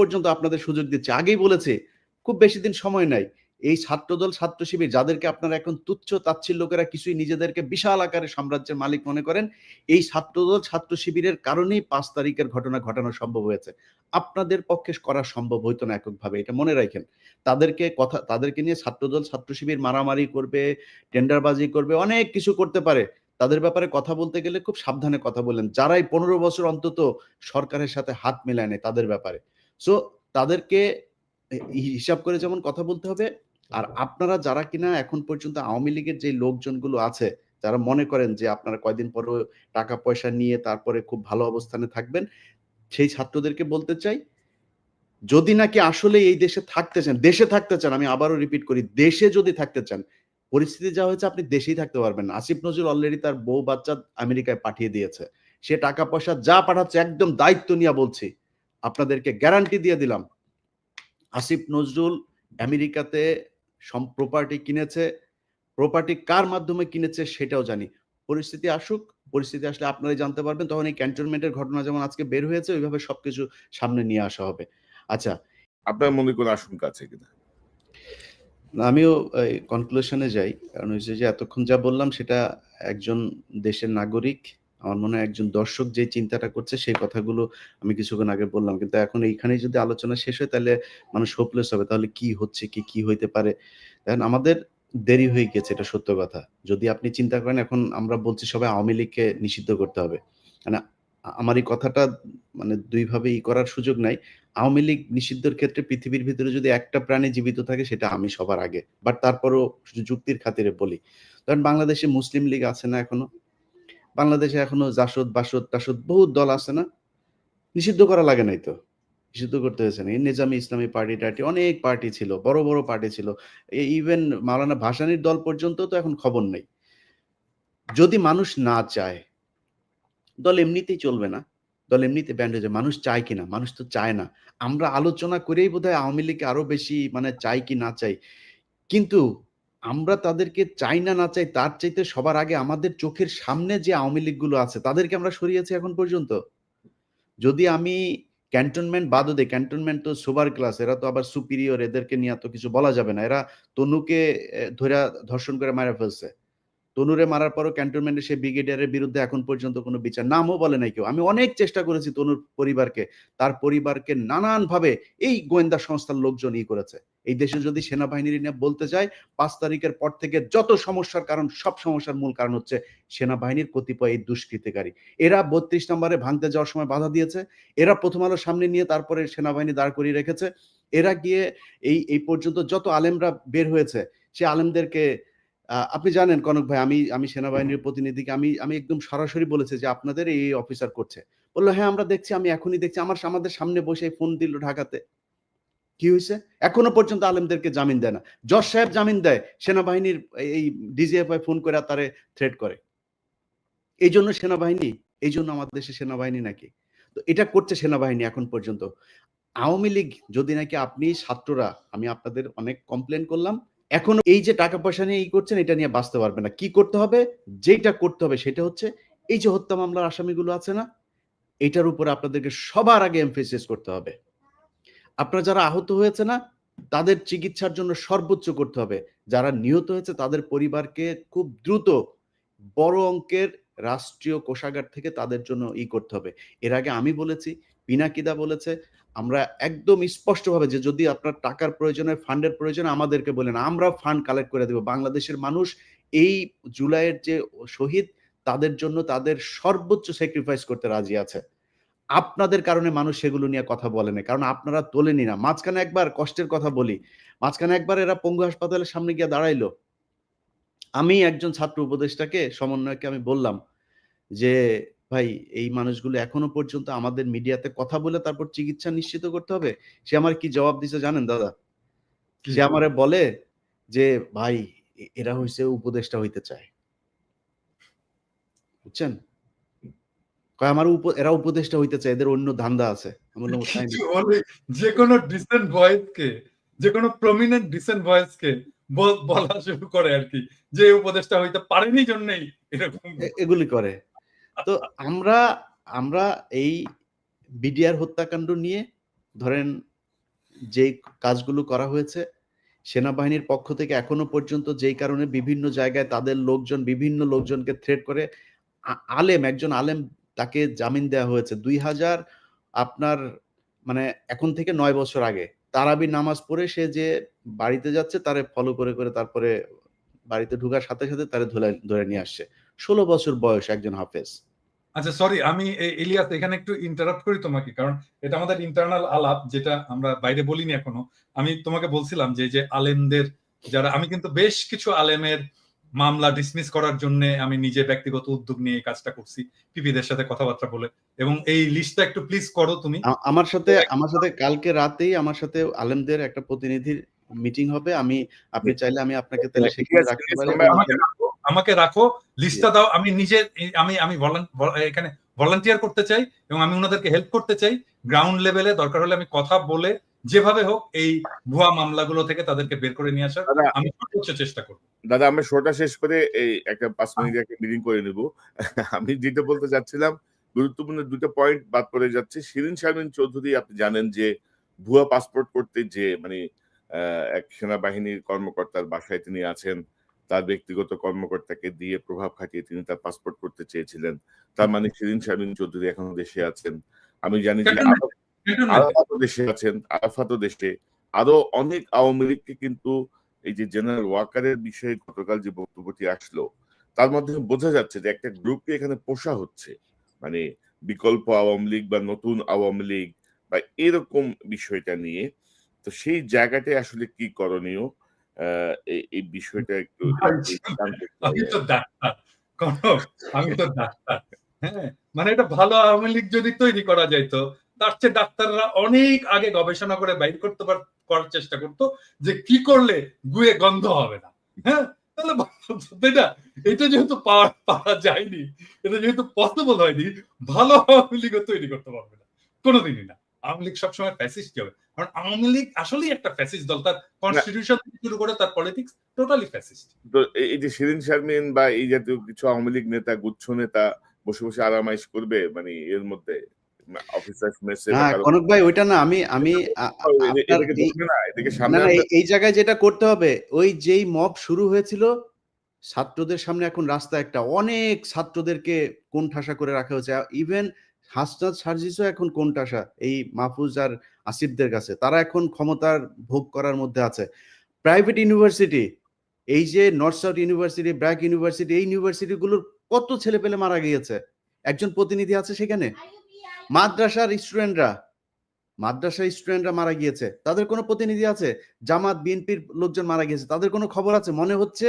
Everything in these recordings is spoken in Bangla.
পর্যন্ত আপনাদের সুযোগ দিচ্ছে। আগেই বলেছে, খুব বেশি দিন সময় নাই। এই ছাত্রদল, ছাত্র শিবির যাদেরকে আপনারা এখন তুচ্ছ তাচ্ছিল্য লোকেরা কিছুই নিজেদেরকে বিশাল আকারে সাম্রাজ্যের মালিক মনে করেন, এই ছাত্রদল, ছাত্র শিবিরের কারণেই পাঁচ তারিখের ঘটনা ঘটানো সম্ভব হয়েছে। আপনাদের পক্ষে করা সম্ভব হইতো না এককভাবে, এটা মনে রাখেন। তাদেরকে কথা, তাদেরকে নিয়ে ছাত্রদল, ছাত্র শিবির মারামারি করবে, টেন্ডারবাজি করবে, অনেক কিছু করতে পারে। তাদের ব্যাপারে কথা বলতে গেলে খুব সাবধানে কথা বললেন যারাই পনেরো বছর অন্তত সরকারের সাথে হাত মেলায় নেয় তাদের ব্যাপারে। সো তাদেরকে হিসাব করে যেমন কথা বলতে হবে। আর আপনারা যারা কিনা এখন পর্যন্ত আওয়ামী লীগের যে লোকজনগুলো আছে যারা মনে করেন যে আপনারা কয়দিন পরে টাকা পয়সা নিয়ে তারপরে খুব ভালো অবস্থানে থাকবেন সেই ছাত্রদেরকে বলতে চাই যদি নাকি আসলে এই দেশে থাকতে চান দেশে থাকতে চান আমি আবারও রিপিট করি দেশে যদি থাকতে চান পরিস্থিতি যা হয়েছে আপনি দেশেই থাকতে পারবেন আসিফ নজরুল অলরেডি তার বউ বাচ্চা আমেরিকায় পাঠিয়ে দিয়েছে। সে টাকা পয়সা যা পাঠাচ্ছে একদম দায়িত্ব নিয়ে বলছি। আপনাদেরকে গ্যারান্টি দিয়ে দিলাম। আসিফ নজরুল আমেরিকাতে সম প্রপার্টি কিনেছে। প্রপার্টি কার মাধ্যমে কিনেছে সেটাও জানি। পরিস্থিতি আসুক পরিস্থিতি আসলে আপনারাই জানতে পারবেন। তখন এই ক্যান্টনমেন্টের ঘটনা যেমন আজকে বের হয়েছে ওইভাবে সবকিছু সামনে নিয়ে আসা হবে। আচ্ছা। আপনার মনে কোনো আশঙ্কা আছে কিনা আমিও কনক্লুশনে যাই। কারণ হচ্ছে যে এতক্ষণ যা বললাম সেটা একজন দেশের নাগরিক আমার মনে হয় একজন দর্শক যে চিন্তাটা করছে সেই কথাগুলো আমি কিছুক্ষণ আগে বললাম। কিন্তু এখন এইখানে যদি আলোচনা শেষ হয়, তাহলে মানুষ হোপলেস হবে। তাহলে কি হচ্ছে, কি কি হইতে পারে? দেখেন আমাদের দেরি হয়ে গেছে, এটা সত্য কথা। যদি আপনি চিন্তা করেন, এখন আমরা বলছি সবাই আওয়ামী লীগকে নিষিদ্ধ করতে হবে। মানে আমার এই কথাটা মানে দুইভাবে ই করার সুযোগ নাই। আওয়ামী লীগ নিষিদ্ধের ক্ষেত্রে পৃথিবীর ভিতরে যদি একটা প্রাণী জীবিত থাকে, সেটা আমি সবার আগে। বাট তারপরও যুক্তির খাতিরে বলি। কারণ বাংলাদেশে মুসলিম লীগ আছে না এখনও। বাংলাদেশে এখনও জাসদ, বাসদ টাসদ বহুত দল আছে না? নিষিদ্ধ করা লাগে নাই তো। নিষিদ্ধ করতে হয়েছে না। নিজামী ইসলামী পার্টি টার্টি অনেক পার্টি ছিল, বড় বড় পার্টি ছিল। ইভেন মাওলানা ভাসানির দল পর্যন্ত তো এখন খবর নেই। যদি মানুষ না চায়, দল এমনিতেই চলবে না। দল এমনিতে ব্যান্ড হয়ে যায় মানুষ চায় কিনা মানুষ তো চায় না। আমরা আলোচনা করেই বোধ হয় আওয়ামী লীগ আরও বেশি মানে চাই কি না চাই। কিন্তু আমরা তাদেরকে চাই না না চাই, তার চাইতে সবার আগে আমাদের চোখের সামনে যে আওয়ামী লীগগুলো আছে, তাদেরকে আমরা সরিয়েছি এখন পর্যন্ত। যদি আমি ক্যান্টনমেন্ট বাদও দেয় ক্যান্টনমেন্ট তো সুপার ক্লাস, এরা তো আবার সুপিরিয়র এদেরকে নিয়ে তো কিছু বলা যাবে না। এরা তনুকে ধরে ধর্ষণ করে মারা ফেলছে। তনুরে মারার পরও ক্যান্টনমেন্টের সেই ব্রিগেডিয়ারের বিরুদ্ধে এখন পর্যন্ত কোনো বিচার নামও বলে নাই কেউ। আমি অনেক চেষ্টা করেছি তনুর পরিবারকে, তার পরিবারকে নানানভাবে এই গোয়েন্দা সংস্থার লোকজন ই করেছে। এই দেশে যদি সেনাবাহিনীর নিয়ে বলতে চাই পাঁচ তারিখের পর থেকে যত সমস্যার কারণ, সব সমস্যার মূল কারণ হচ্ছে সেনাবাহিনীর কতিপয় এই দুষ্কৃতিকারী। এরা বত্রিশ নম্বরে ভাঙতে যাওয়ার সময় বাধা দিয়েছে। এরা প্রথম আলো সামনে নিয়ে তারপরে সেনাবাহিনী দাঁড় করিয়ে রেখেছে। এরা গিয়ে এই এই পর্যন্ত যত আলেমরা বের হয়েছে, সে আলেমদেরকে আপনি জানেন কনক ভাই, আমি আমি সেনাবাহিনীর প্রতিনিধিকে, আমি আমি একদম সরাসরি বলেছি যে আপনাদের এই অফিসার করছে। বলল হ্যাঁ আমরা দেখছি, আমি এখনই দেখছি। আমার, আমাদের সামনে বসে ফোন দিল ঢাকাতে। কি হয়েছে? এখনও পর্যন্ত আলেমদেরকে জামিন দেয় না। জজ সাহেব জামিন দেয়, সেনাবাহিনীর এই ডিজিএফআই ফোন করে তারে থ্রেট করে। এই জন্য সেনাবাহিনী, এই জন্য আমাদের দেশে সেনাবাহিনী নাকি? তো এটা করছে সেনাবাহিনী এখন পর্যন্ত। আওয়ামী লীগ, যদি নাকি আপনি ছাত্ররা, আমি আপনাদের অনেক কমপ্লেন করলাম এখন এই যে টাকা পয়সা নিয়ে ই করছেন, এটা নিয়ে বাঁচতে পারবে না। কি করতে হবে? যেটা করতে হবে সেটা হচ্ছে, এই যে হত্যা মামলার আসামিগুলো আছে না, এটার উপরে আপনাদেরকে সবার আগে এমফেসিস করতে হবে। আপনারা যারা আহত হয়েছে না, তাদের চিকিৎসার জন্য সর্বোচ্চ করতে হবে। যারা নিহত হয়েছে, তাদের পরিবারকে খুব দ্রুত বড় অঙ্কের রাষ্ট্রীয় কোষাগার থেকে তাদের জন্য ই করতে হবে। এর আগে আমি বলেছি, পিনাকিদা বলেছে আমরা একদম স্পষ্টভাবে যে যদি আপনার টাকার প্রয়োজন হয় ফান্ডের প্রয়োজন আমাদেরকে বলেন, আমরা ফান্ড কালেক্ট করে দেব। বাংলাদেশের মানুষ এই জুলাইয়ের যে শহীদ, তাদের জন্য তাদের সর্বোচ্চ স্যাক্রিফাইস করতে রাজি আছে। আপনাদের কারণে মানুষ সেগুলো নিয়ে কথা বলে না, কারণ আপনারা তোলেনি না। মাঝখানে একবার কষ্টের কথা বলি, মাঝখানে একবার এরা পঙ্গু হাসপাতালের সামনে গিয়ে দাঁড়াইলো। আমি একজন ছাত্র উপদেষ্টাকে, সমন্বয়কে আমি বললাম যে ভাই এই মানুষগুলো এখনও পর্যন্ত আমাদের মিডিয়াতে কথা বলে তারপর চিকিৎসা নিশ্চিত করতে হবে? সে আমার কি জবাব দিছে জানেন দাদা? সে আমারে বলে যে ভাই এরা হইছে উপদেষ্টা হইতে চায়। বুঝছেন? কয় আমার এরা হইতে চায় এদের অন্য ধান্দা আছে। যে কোনো ডিসেন্ট ভয়েস কে যে কোনো প্রমিনেন্ট ডিসেন্ট ভয়েস কে বলা শুরু করে আর কি যে উপদেষ্টা হইতে পারেনি জন্যই এরকম। এগুলি করে। তো আমরা আমরা এই বিডিআর হত্যাকাণ্ড নিয়ে ধরেন যেই কাজগুলো করা হয়েছে, সেনাবাহিনীর পক্ষ থেকে এখনও পর্যন্ত যেই কারণে বিভিন্ন জায়গায় তাদের লোকজন, বিভিন্ন লোকজনকে থ্রেট করে আলেম, একজন আলেম তাকে জামিন দেওয়া হয়েছে। দুই হাজার আপনার মানে এখন থেকে নয় বছর আগে। তারাবি নামাজ পড়ে সে যে বাড়িতে যাচ্ছে তারে ফলো করে করে তারপরে বাড়িতে ঢোকার সাথে সাথে তারে ধরে ধরে নিয়ে আসছে। ষোলো বছর বয়স একজন হাফেজ। আচ্ছা সরি আমি ইলিয়াস এখানে একটু ইন্টারাপ্ট করি তোমাকে কারণ এটা আমাদের ইন্টারনাল আলাপ যেটা আমরা বাইরে বলিনি এখনও। আমি তোমাকে বলছিলাম যে এই যে আলেমদের যারা আমি কিন্তু বেশ কিছু আলেমের মামলা ডিসমিস করার জন্য আমি নিজে ব্যক্তিগত উদ্যোগ নিয়ে এই কাজটা করছি পিপিদের সাথে কথাবার্তা বলে। এবং এই লিস্টটা একটু প্লিজ করো তুমি। আমার সাথে আমার সাথে কালকে রাতেই আমার সাথে আলেমদের একটা প্রতিনিধির মিটিং হবে। আমি আপনি চাইলে আমি আপনাকে তাহলে সেখানে রাখতে পারি। আমাকে রাখো লিস্টটা দাও আমি নিজে আমি আমি এখানে ভলান্টিয়ার করতে চাই এবং আমি ওনাদেরকে হেল্প করতে চাই। গ্রাউন্ড লেভেলে দরকার হলে আমি কথা বলে যেভাবে হোক এই ভুয়া মামলাগুলো থেকে তাদেরকে বের করে নিয়ে আসার আমি সর্বোচ্চ চেষ্টা করব। দাদা আমরা শোটা শেষ করে এই একটা পাঁচ মিনিট একটা মিটিং করে নেব। আমি যেটা বলতে চাচ্ছিলাম গুরুত্বপূর্ণ দুটো পয়েন্ট বাদ পড়ে যাচ্ছে। শিরিন শারমিন চৌধুরী আপনি জানেন যে ভুয়া পাসপোর্ট করতে যে মানে আহ, এক সেনাবাহিনীর কর্মকর্তার বাসায় তিনি আছেন তার ব্যক্তিগত কর্মকর্তাকে দিয়ে প্রভাব খাটিয়ে তিনি তার পাসপোর্ট করতে চেয়েছিলেন। তার মানে শিরিন শারমিন চৌধুরী এখনও দেশে আছেন। আমি জানি যে আরাফাতও দেশে আছেন আরাফাতও দেশে। আরও অনেক আওয়ামী লীগকে কিন্তু এই যে জেনারেল ওয়াকারের বিষয়ে গতকাল যে বক্তব্যটি আসলো তার মধ্যে বোঝা যাচ্ছে যে একটা গ্রুপকে এখানে পোষা হচ্ছে। মানে বিকল্প আওয়ামী লীগ বা নতুন আওয়ামী লীগ বা এরকম বিষয়টা নিয়ে। তো সেই জায়গাটায় আসলে কি করণীয়? এই- বিষয়টা একটু আমি তো ডাক্তার। আমি তো ডাক্তার। হ্যাঁ মানে এটা ভালো আওয়ামী লীগ যদি তৈরি করা যাইতো তার চেয়ে ডাক্তাররা অনেক আগে গবেষণা করে বাইর করতে পার করার চেষ্টা করতো যে কি করলে গুয়ে গন্ধ হবে না। হ্যাঁ তাহলে এটা যেহেতু পাওয়া পাওয়া যায়নি এটা যেহেতু পসিবল হয়নি ভালো আওয়ামী লীগও তৈরি করতে পারবে না কোনোদিনই না। আওয়ামী লীগ সবসময় ফ্যাসিস্ট হবে। কারণ আওয়ামী লীগ আসলেই একটা ফ্যাসিস্ট দল। তার কনস্টিটিউশন থেকে শুরু করে তার পলিটিক্স টোটালি ফ্যাসিস্ট তো এই যে শিরিন শারমিন বা এই জাতীয় কিছু আওয়ামী লীগ নেতা গুচ্ছ নেতা বসে বসে আরামাইশ করবে মানে এর মধ্যে অফিসার মেসে কনক ভাই ওইটা না আমি আমি আ- আ- আপনার এদিকে এই- ঢুকবে না এদিকে না সামনে এই- এই জায়গায় যেটা করতে হবে ওই যেই মব শুরু হয়েছিল ছাত্রদের সামনে এখন রাস্তা একটা অনেক ছাত্রদেরকে কোন ঠাসা করে রাখা হয়েছে। ইভেন হাসনাত সার্জিসও এখন কোন ঠাসা এই মাহফুজ আর আসিফদের কাছে? তারা এখন ক্ষমতার ভোগ করার মধ্যে আছে। প্রাইভেট ইউনিভার্সিটি এই যে north south university BRAC university এই ইউনিভার্সিটিগুলোর কত ছেলে পেলে মারা গিয়েছে? একজন প্রতিনিধি আছে সেখানে? মাদ্রাসার স্টুডেন্টরা মাদ্রাসার স্টুডেন্টরা মারা গিয়েছে। তাদের কোনো প্রতিনিধি আছে? জামাত, বিএনপির লোকজন মারা গিয়েছে। তাদের কোনো খবর আছে? মনে হচ্ছে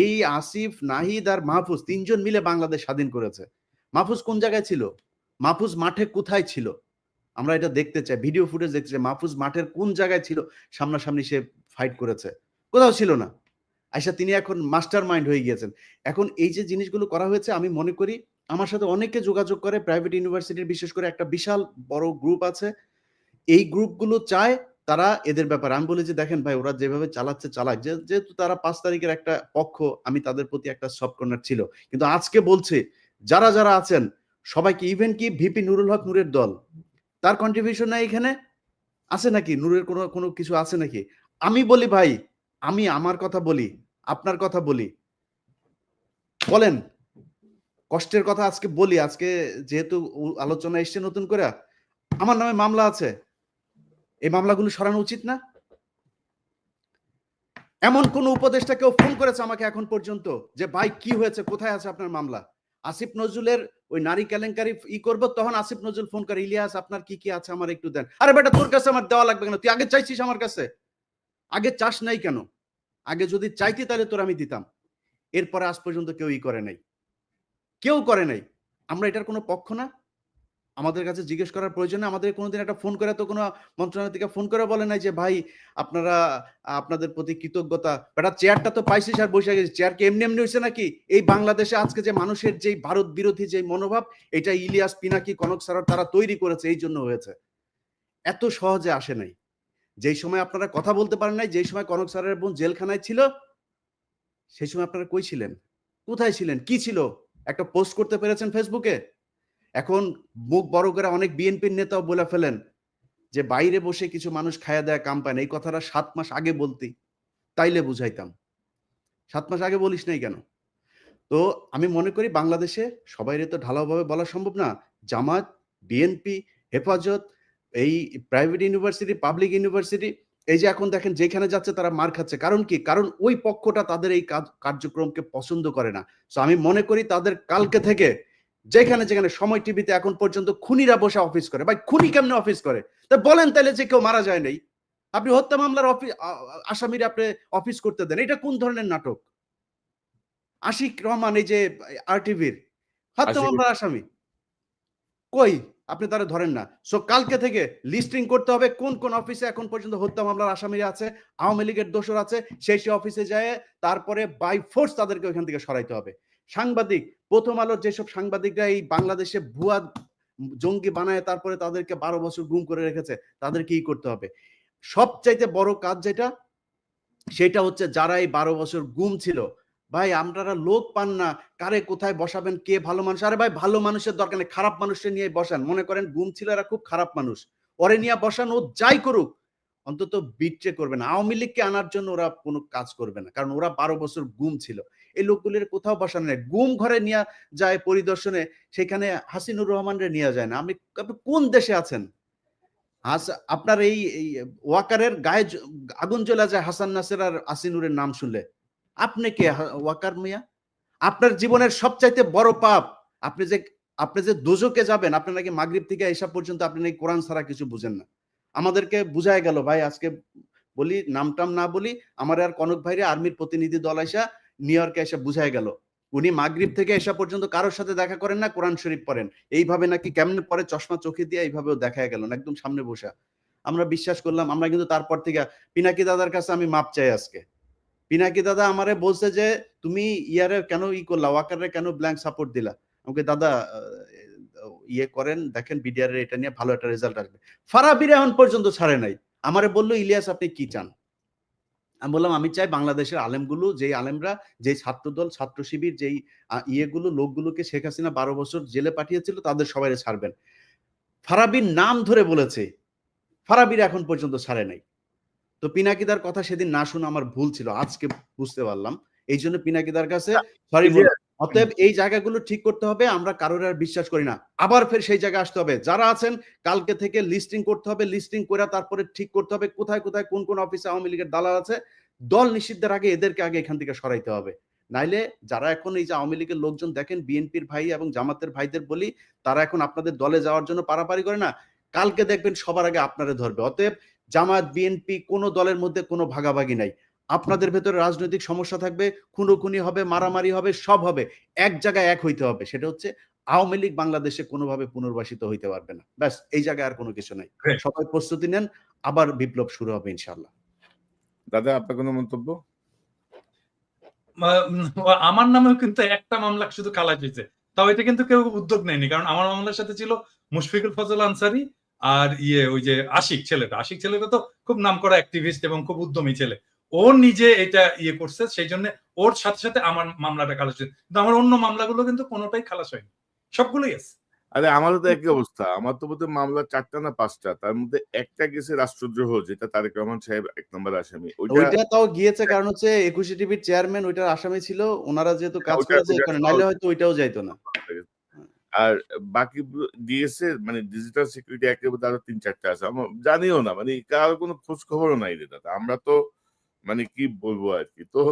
এই আসিফ, নাহিদ আর মাহফুজ তিনজন মিলে বাংলাদেশ স্বাধীন করেছে। মাহফুজ কোন জায়গায় ছিল? মাহফুজ মাঠে কোথায় ছিল? আমরা এটা দেখতে চাই ভিডিও ফুটেজ দেখতে চাই, মাহফুজ মাঠের কোন জায়গায় ছিল? সামনাসামনি সে ফাইট করেছে। কোথাও ছিল না। আইসা তিনি এখন মাস্টার মাইন্ড হয়ে গিয়েছেন। এখন এই যে জিনিসগুলো করা হয়েছে, আমি মনে করি আমার সাথে অনেকে যোগাযোগ করে প্রাইভেট ইউনিভার্সিটির বিশেষ করে একটা বিশাল বড় গ্রুপ আছে। এই গ্রুপগুলো চায় তারা এদের ব্যাপারে। আমি বলি যে, দেখেন ভাই, ওরা যেভাবে চালাচ্ছে, চালাক। যেহেতু তারা পাঁচ তারিখের একটা পক্ষ, আমি তাদের প্রতি একটা সফট কর্নার ছিল। কিন্তু আজকে বলছে, যারা যারা আছেন সবাইকে ইভেন কি ভিপি নুরুল হক নূরের দল, তার কন্ট্রিবিউশন নাই এখানে? আছে নাকি? নূরের কোনো কোনো কিছু আছে নাকি? আমি বলি ভাই, আমি আমার কথা বলি, আপনার কথা বলি। বলেন, কষ্টের কথা আজকে বলি, আজকে যেহেতু আলোচনা এসছে নতুন করে, আমার নামে মামলা আছে। এই মামলাগুলো সরানো উচিত না? এমন কোন উপদেষ্টা কেউ ফোন করেছে আমাকে এখন পর্যন্ত, যে ভাই কি হয়েছে, কোথায় আছে আপনার মামলা? আসিফ নজরুলের ওই নারী কেলেঙ্কারি ই করব, তখন আসিফ নজরুল ফোন করে, ইলিয়াস, আপনার কি কি আছে? আমার একটু দেন। আরে বেটা, তোর কাছে আমার দেওয়া লাগবে কেন? তুই আগে চাইছিস আমার কাছে? আগে চাস নাই কেন? আগে যদি চাইতি তাহলে তোর আমি দিতাম। এরপরে আজ পর্যন্ত কেউ ই করে নাই। কেউ করে নাই। আমরা এটার কোনো পক্ষ না। আমাদের কাছে জিজ্ঞেস করার প্রয়োজন। আমাদের কোনোদিন একটা ফোন করে তো কোনো মন্ত্রণালয় থেকে ফোন করে বলে নাই যে, ভাই, আপনারা, আপনাদের প্রতি কৃতজ্ঞতা। বেটা চেয়ারটা তো পাইছিস আর বসে গেছিস চেয়ার কি এমনি এমনি হয়েছে নাকি? এই বাংলাদেশে আজকে যে মানুষের যেই ভারত বিরোধী যে মনোভাব, এটা ইলিয়াস, পিনাকি, কনক সারার তারা তৈরি করেছে, এই জন্য হয়েছে। এত সহজে আসে নাই। যেই সময় আপনারা কথা বলতে পারেন নাই, যেই সময় কনক সারের বোন জেলখানায় ছিল, সেই সময় আপনারা কই ছিলেন? কোথায় ছিলেন? কি ছিল? একটা পোস্ট করতে পেরেছেন ফেসবুকে? এখন মুখ বড় করে অনেক বিএনপির নেতাও বলে ফেলেন যে বাইরে বসে কিছু মানুষ খায়া দেয়া কাম পায় না। এই কথাটা সাত মাস আগে বলতি, তাইলে বুঝাইতাম। সাত মাস আগে বলিস নাই কেন? তো আমি মনে করি বাংলাদেশে সবাইরে তো ঢালাওভাবে বলা সম্ভব না। জামাত, বিএনপি, হেফাজত, এই প্রাইভেট ইউনিভার্সিটি পাবলিক ইউনিভার্সিটি এই যে এখন দেখেন যেখানে যাচ্ছে তারা মার খাচ্ছে। কারণ কি? কারণ ওই পক্ষটা তাদের এই কাজ- কার্যক্রমকে পছন্দ করে না। তো আমি মনে করি তাদের কালকে থেকে যেখানে যেখানে সময় টিভিতে এখন পর্যন্ত খুনিরা বসে অফিস করে। ভাই খুনি কেমনে অফিস করে? তা বলেন তাহলে যে কেউ মারা যায় নাই। আপনি হত্যা মামলার অফিস আসামিরা আপনি অফিস করতে দেন। এটা কোন ধরনের নাটক? আশিক রহমান এই যে আর টিভির হত্যা মামলার আসামি। কই? আপনি তারা ধরেন না। সো কালকে থেকে লিস্টিং করতে হবে কোন কোন অফিসে এখন পর্যন্ত হত্যা মামলার আসামিরা আছে আওয়ামী লীগের দোষর আছে সেই সেই অফিসে যায় তারপরে বাই ফোর্স তাদেরকে ওইখান থেকে সরাইতে হবে। সাংবাদিক, প্রথম আলোর যেসব সাংবাদিকরা এই বাংলাদেশে ভুয়া জঙ্গি বানায়, তারপরে তাদেরকে বারো বছর গুম করে রেখেছে, তাদেরকে কি করতে হবে। সবচাইতে বড় কাজ যেটা, সেটা হচ্ছে যারা এই বারো বছর গুম ছিল, ভাই আপনারা লোক পান না, কারে কোথায় বসাবেন, কে ভালো মানুষ? আরে ভাই, ভালো মানুষের দরকার নেই, খারাপ মানুষের নিয়ে বসান। মনে করেন গুম ছিল এরা খুব খারাপ মানুষ। ওরে নিয়ে বসান, ও যাই করুক। অন্তত বিট্রে করবে না। আওয়ামী লীগকে আনার জন্য ওরা কোনো কাজ করবে না, কারণ ওরা বারো বছর গুম ছিল। এই লোকগুলির কোথাও বসানো নেই। গুম ঘরে নিয়ে যায় পরিদর্শনে, সেখানে হাসিনুর রহমানরে নিয়ে যায় না। আপনি আপনি কোন দেশে আছেন? আপনার এই ওয়াকারের গায়ে আগুন জ্বলা যায় হাসান নাসের আর আসিনুরের নাম শুনলে। আপনি কে ওয়াকার মিয়া? আপনার জীবনের সবচাইতে বড় পাপ, আপনি যে আপনি যে দোজকে যাবেন আপনি নাকি মাগরিব থেকে এসা পর্যন্ত আপনি নাকি কোরআন ছাড়া কিছু বুঝেন না। আমাদেরকে বুঝায় গেল, ভাই, আজকে বলি, নামটাম না বলি, আমার আর কনক ভাইরে আর্মির প্রতিনিধি দল আইসা নিউ ইয়র্কে এসে বুঝায় গেল। উনি মাগরিব থেকে এসা পর্যন্ত কারোর সাথে দেখা করেন না, কোরআন শরীফ পড়েন। এইভাবে নাকি কেমনে পরে চশমা চোখে দিয়ে এইভাবেও দেখা গেল না একদম সামনে বসা। আমরা বিশ্বাস করলাম, আমরা কিন্তু তারপর থেকে, পিনাকি দাদার কাছে আমি মাপ চাই আজকে। পিনাকি দাদা আমারে বলছে যে, তুমি ইয়ারে কেন ই করলা ওয়াকারে কেন ব্ল্যাঙ্ক সাপোর্ট দিলা? আমাকে, দাদা ইয়ে করেন, দেখেন বিডিআর এটা নিয়ে ভালো একটা রেজাল্ট আসবে। ফারাবির এখন পর্যন্ত ছাড়ে নাই। আমারে বলল, ইলিয়াস, আপনি কি চান? আমি বললাম আমি চাই বাংলাদেশের আলেমগুলো যেই আলেমরা যেই ছাত্রদল ছাত্র শিবির যেই ইয়েগুলো লোকগুলোকে শেখ হাসিনা বারো বছর জেলে পাঠিয়েছিল তাদের সবাই ছাড়বেন। ফারাবির নাম ধরে বলেছে ফারাবির এখন পর্যন্ত ছাড়ে নাই। তো পিনাকিদার কথা সেদিন না শুনে আমার ভুল ছিল আজকে বুঝতে পারলাম। এই জন্য পিনাকিদার কাছে সরি অতএব এই জায়গাগুলো ঠিক করতে হবে, আমরা কারোর আর বিশ্বাস করি না। আবার ফের সেই জায়গায় আসতে হবে। যারা আছেন, কালকে থেকে লিস্টিং করতে হবে লিস্টিং করে তারপরে ঠিক করতে হবে, কোথায় কোথায় কোন কোন অফিসে আওয়ামী লীগের দালাল আছে, দল নিষিদ্ধের আগে এদেরকে আগে এখান থেকে সরাইতে হবে। নাইলে যারা এখন এই যে আওয়ামী লীগের লোকজন, দেখেন বিএনপির ভাই এবং জামাতের ভাইদের বলি, তারা এখন আপনাদের দলে যাওয়ার জন্য পারাপারি করে না। কালকে দেখবেন সবার আগে আপনারে ধরবে। অতএব জামাত বিএনপি কোনো দলের মধ্যে কোনো ভাগাভাগি নাই। আপনাদের ভেতরে রাজনৈতিক সমস্যা থাকবে খুনোখুনি হবে মারামারি হবে সব হবে। এক জায়গায় এক হইতে হবে। সেটা হচ্ছে আওয়ামী লীগ বাংলাদেশে কোনোভাবে পুনর্বাসিত হইতে পারবে না। ব্যাস এই জায়গায় আর কোনো কিছু নাই। সবাই প্রস্তুতি নেন আবার বিপ্লব শুরু হবে ইনশাল্লাহ দাদা আপনার কোনো মন্তব্য? আমার নামেও কিন্তু একটা মামলা শুধু খালাস হয়েছে তাও এটা কিন্তু কেউ উদ্যোগ নেয়নি কারণ আমার মামলার সাথে ছিল মুশফিকুল ফজল আনসারি আর ইয়ে ওই যে আশিক ছেলেটা। আশিক ছেলেটা তো খুব নাম করা অ্যাক্টিভিস্ট এবং খুব উদ্যমী ছেলে। ও নিজে এটা ইয়ে করছে সেই জন্য ওর সাথে সাথে আমার মামলাটা খালাস হয়েছে। কিন্তু আমার অন্য মামলাগুলো কিন্তু কোনোটাই খালাস হয়নি। সবগুলোই আছে। আরে আমারও তো একই অবস্থা। আমার তো বোধহয় মামলা চারটা না পাঁচটা তার মধ্যে একটা গেছে রাষ্ট্রদ্রোহ যেটা তারেক রহমান সাহেব এক নম্বর আসামি ওইটা তাও গিয়েছে কারণ হচ্ছে একুশে টিভির চেয়ারম্যান ওইটার আসামি ছিল ওনারা যেহেতু কাজ করেছে। নাইলে হয়তো ওইটাও যাইতো না। আর বাকি ডিএসএ মানে ডিজিটাল সিকিউরিটি অ্যাক্টের মধ্যে আরও তিন চারটা আছে। আমার জানিও না মানে কারও কোনো খোঁজ খবরও নাই রে দাদা। আমরা তো মানে কি বলব আর কি তো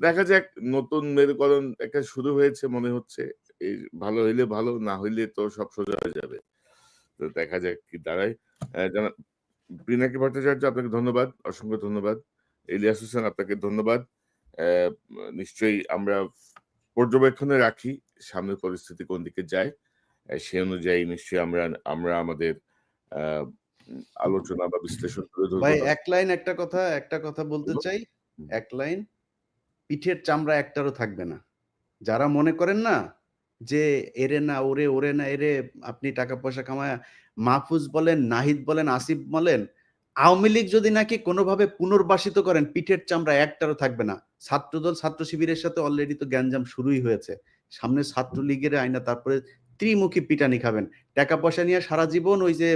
দেখা যাক, নতুন মেরুকরণ একটা শুরু হয়েছে মনে হচ্ছে। এই ভালো হইলে ভালো, না হইলে তো সব সোজা হয়ে যাবে। তো দেখা যাক কি দাঁড়ায়। পিনাকি ভট্টাচার্য, আপনাকে ধন্যবাদ, অসংখ্য ধন্যবাদ। ইলিয়াস হোসেন, আপনাকে ধন্যবাদ। নিশ্চয়ই আমরা পর্যবেক্ষণে রাখি সামনের পরিস্থিতি কোন দিকে যায়। সে অনুযায়ী নিশ্চয়ই আমরা আমরা আমাদের আলোচনা বা বিশ্লেষণ ধরবো ভাই এক লাইন একটা কথা একটা কথা বলতে চাই। এক লাইন পিঠের চামড়া একটারও থাকবে না। যারা মনে করেন না যে এরে না ওরে ওরে না এরে আপনি টাকা পয়সা কামায় মাহফুজ বলেন নাহিদ বলেন আসিফ বলেন আওয়ামী লীগ যদি নাকি কোনোভাবে পুনর্বাসিত করেন পিঠের চামড়া একটারও থাকবে না। ছাত্রদল ছাত্র শিবিরের সাথে অলরেডি তো গ্যাঞ্জাম শুরুই হয়েছে। সামনে ছাত্রলীগের আইনা তারপরে ত্রিমুখী পিটানি খাবেন। টাকা পয়সা নিয়ে সারা জীবন ওই যে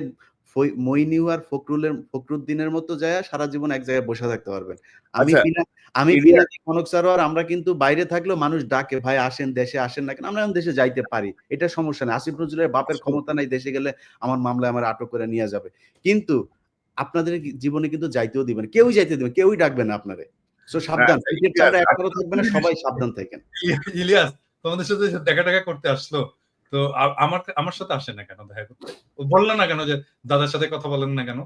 মইনিউ আর ফখরুলের ফখরুদ্দিনের মতো যায়া সারা জীবন এক জায়গায় বসে থাকতে পারবেন। আমি আচ্ছা, আমি কনক সারোয়ার আমরা কিন্তু বাইরে থাকলেও মানুষ ডাকে, "ভাই আসেন দেশে আসেন না কেন?" আমরা দেশে যাইতে পারি। এটা সমস্যা নাই। আসিফ নজরুলের বাপের আচ্ছা। ক্ষমতা নাই দেশে গেলে আমার মামলায় আমার আটক করে নিয়ে যাবে। কিন্তু আপনাদের জীবনে কিন্তু যাইতেও দিবেন না। কেউই যাইতে দিবেন, কেউই ডাকবে না আপনারে। সো সাবধান। চামড়া আপনি একবারও থাকবে না। সবাই সাবধান থাকেন। ইলিয়াস তোমাদের সাথে দেখা টাকা করতে আসলো তো আমার আমার সাথে আসে না কেন? দেখা করতে। ও বলল না কেন যে দাদার সাথে কথা বলেন না কেন?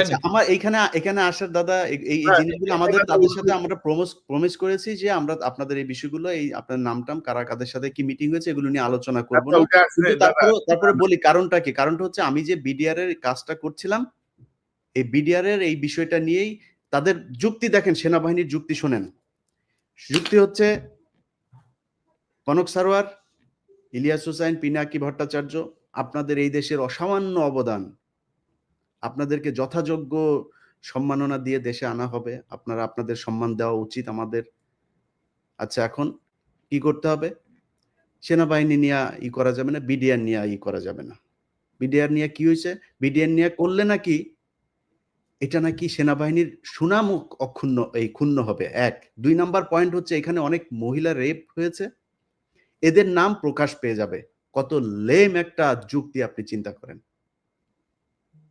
আচ্ছা আমার এইখানে এখানে আসার দাদা এই হ্যাঁ, জিনিসগুলো আমাদের তাদের সাথে আমরা প্রমিস প্রমিস করেছি যে আমরা আপনাদের এই বিষয়গুলো এই আপনার নাম-টাম কারা কাদের সাথে কি মিটিং হয়েছে এগুলো নিয়ে আলোচনা করব আচ্ছা, তারপরে বলি কারণটা কি? কারণটা হচ্ছে আমি যে বিডিআর এর কাজটা করছিলাম, এই বিডিআর এর এই বিষয়টা নিয়েই তাদের যুক্তি দেখেন সেনাবাহিনীর যুক্তি শোনেন। যুক্তি হচ্ছে কনক সারোয়ার, ইলিয়াস হোসাইন, পিনাকি ভট্টাচার্য আপনাদের এই দেশের অসামান্য অবদান। আপনাদেরকে যথাযোগ্য সম্মাননা দিয়ে দেশে আনা হবে। আপনারা আপনাদের সম্মান দেওয়া উচিত আমাদের। আচ্ছা এখন কি করতে হবে? সেনাবাহিনী নিয়ে ই করা যাবে না, বিডিআর নিয়ে ই করা যাবে না। বিডিআর নিয়ে কি হয়েছে বিডিআর নিয়ে করলে নাকি এটা নাকি সেনাবাহিনীর সুনাম অক্ষুণ্ণ এই ক্ষুণ্ণ হবে ১ ২ নাম্বার পয়েন্ট হচ্ছে এখানে অনেক মহিলা রেপ হয়েছে। এদের নাম প্রকাশ পেয়ে যাবে। কত লেম একটা যুক্তি আপনি চিন্তা করেন।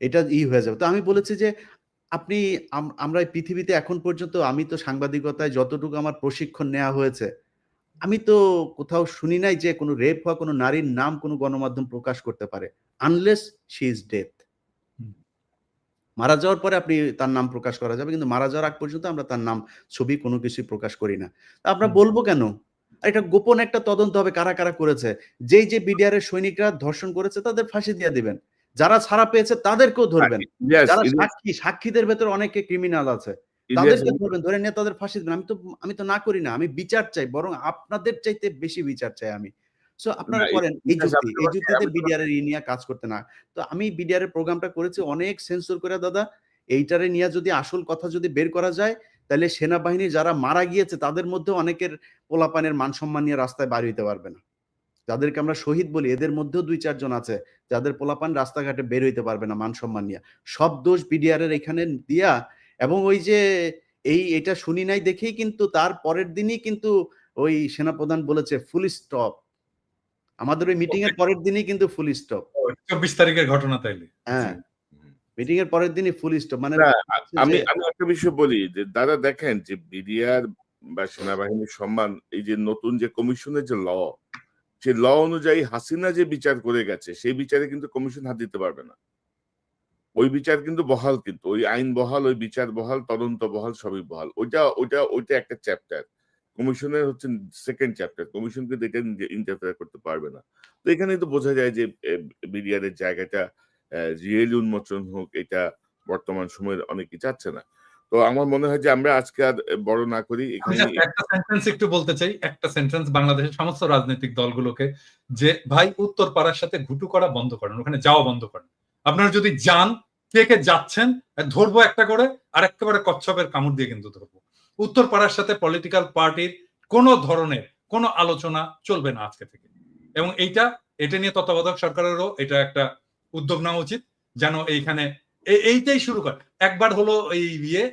এটা ই হয়ে যাবে। তো আমি বলেছি যে আপনি আম আমরা পৃথিবীতে এখন পর্যন্ত আমি তো সাংবাদিকতায় যতটুকু আমার প্রশিক্ষণ নেওয়া হয়েছে, আমি তো কোথাও শুনি নাই যে কোনো রেপ হওয়া কোনো নারীর নাম কোনো গণমাধ্যম প্রকাশ করতে পারে। Unless she is death. মারা যাওয়ার পরে আপনি তার নাম প্রকাশ করা যাবে। কিন্তু মারা যাওয়ার আগ পর্যন্ত আমরা তার নাম, ছবি কোনো কিছুই প্রকাশ করি না। তা আমরা। বলব কেন? আর এটা গোপন একটা তদন্ত হবে কারা, কারা করেছে। যেই, যে বিডিআর এর সৈনিকরা ধর্ষণ করেছে তাদের ফাঁসি দিয়ে দিবেন। যারা ছাড়া পেয়েছে তাদেরকেও ধরবেন। যারা সাক্ষী, সাক্ষীদের ভেতরে অনেকে ক্রিমিনাল আছে। তাদেরকে ধরবেন, ধরে নিয়ে তাদের ফাঁসি দিবেন। আমি তো আমি তো না করি না। আমি বিচার চাই। বরং আপনাদের চাইতে বেশি বিচার চাই আমি। সো আপনারা করেন এই যুক্তি। এই যুক্তিতে বিডিআর এর নিয়ে কাজ করতে না। তো আমি বিডিআর এর প্রোগ্রামটা করেছি অনেক সেন্সর করে দাদা। এইটারে নিয়ে যদি আসল কথা যদি বের করা যায়, তাইলে সেনাবাহিনী যারা মারা গিয়েছে তাদের মধ্যেও অনেকের পোলাপানের মান-সম্মান নিয়ে রাস্তায় বাইর হইতে পারবে না। যাদেরকে আমরা শহীদ বলি এদের মধ্যেও ২-৪ জন আছে। যাদের পোলাপান রাস্তাঘাটে বের হইতে পারবে না মান-সম্মান নিয়া। সব দোষ বিডিআর এর এখানে দিয়া এবং ওই যে এই এটা শুনি নাই দেখেই কিন্তু তার পরের দিনই কিন্তু ওই সেনাপ্রধান বলেছে ফুল স্টপ। আমাদের ওই মিটিং এর পরের দিনই কিন্তু ফুল স্টপ। ২৪ তারিখের ঘটনা তাইলে হ্যাঁ। মিটিং এর পরের দিনই ফুল স্টপ। মানে আমি আমি একটা বিষয় বলি যে দাদা দেখেন যে বিডিআর বা সেনাবাহিনীর সম্মান এই যে নতুন যে কমিশনের যে ল সেই ল অনুযায়ী হাসিনা যে বিচার করে গেছে সেই বিচারে কিন্তু কমিশন হাত দিতে পারবে না। ওই বিচার কিন্তু বহাল কিন্তু ওই আইন বহাল ওই বিচার বহাল তদন্ত বহাল সবই বহাল। ওইটা ওইটা ওইটা একটা চ্যাপ্টার কমিশনের হচ্ছে সেকেন্ড চ্যাপ্টার কমিশন কিন্তু এটা ইন্টারফেয়ার করতে পারবে না। তো এখানে তো বোঝা যায় যে বিডিআর এর জায়গাটা রিয়েলি উন্মোচন হোক, এটা বর্তমান সময়ের অনেকে চাচ্ছে না। তো আমার মনে হয় যে আমরা আজকে আর বড় না করি just একটা সেন্টেন্স একটু বলতে চাই। একটা সেন্টেন্স বাংলাদেশের সমস্ত রাজনৈতিক দলগুলোকে যে, ভাই উত্তর পাড়ার সাথে ঘুটু করা বন্ধ করেন, ওখানে যাওয়া বন্ধ করেন। আপনারা যদি যান, কে কে যাচ্ছেন, ধরবো একটা করে, আর একেবারে কচ্ছপের কামড় দিয়ে কিন্তু ধরবো। উত্তর পাড়ার সাথে পলিটিক্যাল পার্টির কোন ধরনের কোনো আলোচনা চলবে না আজকে থেকে। এবং এইটা, এটা নিয়ে তত্ত্বাবধায়ক সরকারেরও এটা একটা উদ্যোগ নেওয়া উচিত যেন এইখানে এইটাই শুরু করে। একবার হলো এই ইয়ে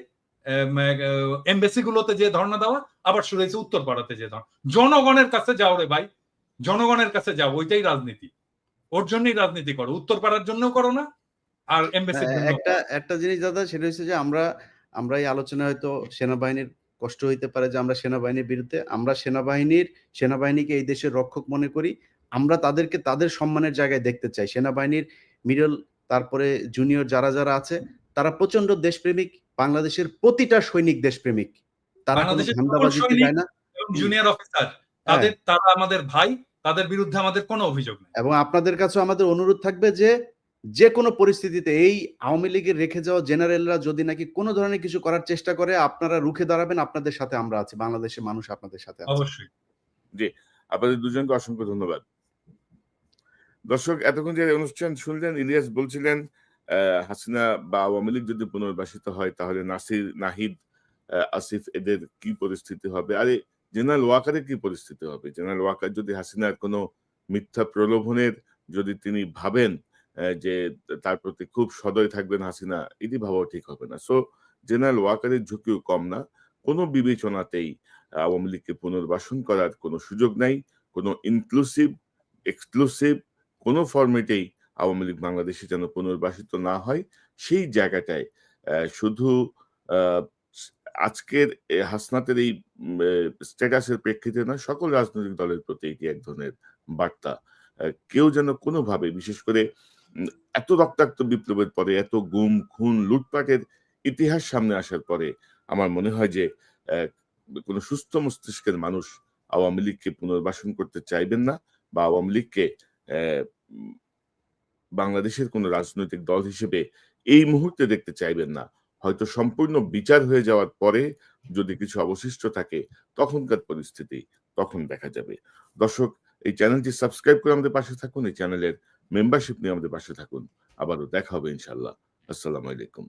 এমবেসি গুলোতে যে ধর্ণা দেওয়া আবার শুরু হয়েছে উত্তর পাড়াতে যে ধর্ণা। জনগণের কাছে যাও রে ভাই জনগণের কাছে যাও ওইটাই রাজনীতি। ওর জন্যই রাজনীতি করো উত্তর পাড়ার জন্য করো না আর এমবেসির হ্যাঁ, একটা একটা জিনিস দাদা সেটা হচ্ছে যে আমরা আমরা এই আলোচনায় হয়তো সেনাবাহিনীর কষ্ট হইতে পারে যে আমরা সেনাবাহিনীর বিরুদ্ধে আমরা সেনাবাহিনীর সেনাবাহিনীকে এই দেশের রক্ষক মনে করি আমরা তাদেরকে তাদের সম্মানের জায়গায় দেখতে চাই। সেনাবাহিনীর মিডল তারপরে জুনিয়র যারা যারা আছে তারা প্রচণ্ড দেশপ্রেমিক বাংলাদেশের প্রতিটা সৈনিক দেশপ্রেমিক। তারা যায় না। জুনিয়র অফিসার তাদের তারা আমাদের ভাই তাদের বিরুদ্ধে আমাদের কোনো অভিযোগ নেই। এবং আপনাদের কাছেও আমাদের অনুরোধ থাকবে যে যে কোনো পরিস্থিতিতে এই আওয়ামী লীগের রেখে যাওয়া জেনারেলরা যদি নাকি কোনো ধরনের কিছু করার চেষ্টা করে আপনারা রুখে দাঁড়াবেন আপনাদের সাথে আমরা আছি বাংলাদেশের মানুষ আপনাদের সাথে আছে। অবশ্যই। আপনাদের দুজনকে অসংখ্য ধন্যবাদ। দর্শক, এতক্ষণ যে অনুষ্ঠান শুনলেন, ইলিয়াস বলছিলেন হাসিনা বা আওয়ামী লীগ যদি পুনর্বাসিত হয়, তাহলে নাসির, নাহিদ আসিফ এদের কি পরিস্থিতি হবে? আরে, জেনারেল ওয়াকারের কি পরিস্থিতি হবে? জেনারেল ওয়াকার যদি হাসিনার কোনো মিথ্যা প্রলোভনের যদি তিনি ভাবেন যে তার প্রতি খুব সদয় থাকবেন হাসিনা, এটি ভাবাও ঠিক হবে না। সো জেনারেল ওয়াকারের ঝুঁকিও কম না। কোনো বিবেচনাতেই আওয়ামী লীগকে পুনর্বাসন করার কোনো সুযোগ নাই। কোনো ইনক্লুসিভ এক্সক্লুসিভ কোনো ফরম্যাটেই আওয়ামী লীগ বাংলাদেশে যেন পুনর্বাসিত না হয়, সেই জায়গাটায় শুধু আজকের হাসনাতের এই স্ট্যাটাসের প্রেক্ষিতে না সকল রাজনৈতিক দলের প্রতি এটি এক ধরনের বার্তা। কেউ যেন কোনোভাবে, বিশেষ করে এত রক্তাক্ত বিপ্লবের পরে, এত গুম, খুন, লুটপাটের ইতিহাস সামনে আসার পরে, আমার মনে হয় যে কোনো সুস্থ মস্তিষ্কের মানুষ আওয়ামী লীগকে পুনর্বাসন করতে চাইবেন না বা আওয়ামী লীগকে বাংলাদেশের কোনো রাজনৈতিক দল হিসেবে এই মুহূর্তে দেখতে চাইবেন না। হয়তো সম্পূর্ণ বিচার হয়ে যাওয়ার পরে যদি কিছু অবশিষ্ট থাকে, তখনকার পরিস্থিতি তখন দেখা যাবে। দর্শক, এই চ্যানেলটি সাবস্ক্রাইব করে আমাদের পাশে থাকুন, এই চ্যানেলের মেম্বারশিপ নিয়ে আমাদের পাশে থাকুন। আবারও দেখা হবে ইনশাল্লাহ আসসালামু আলাইকুম।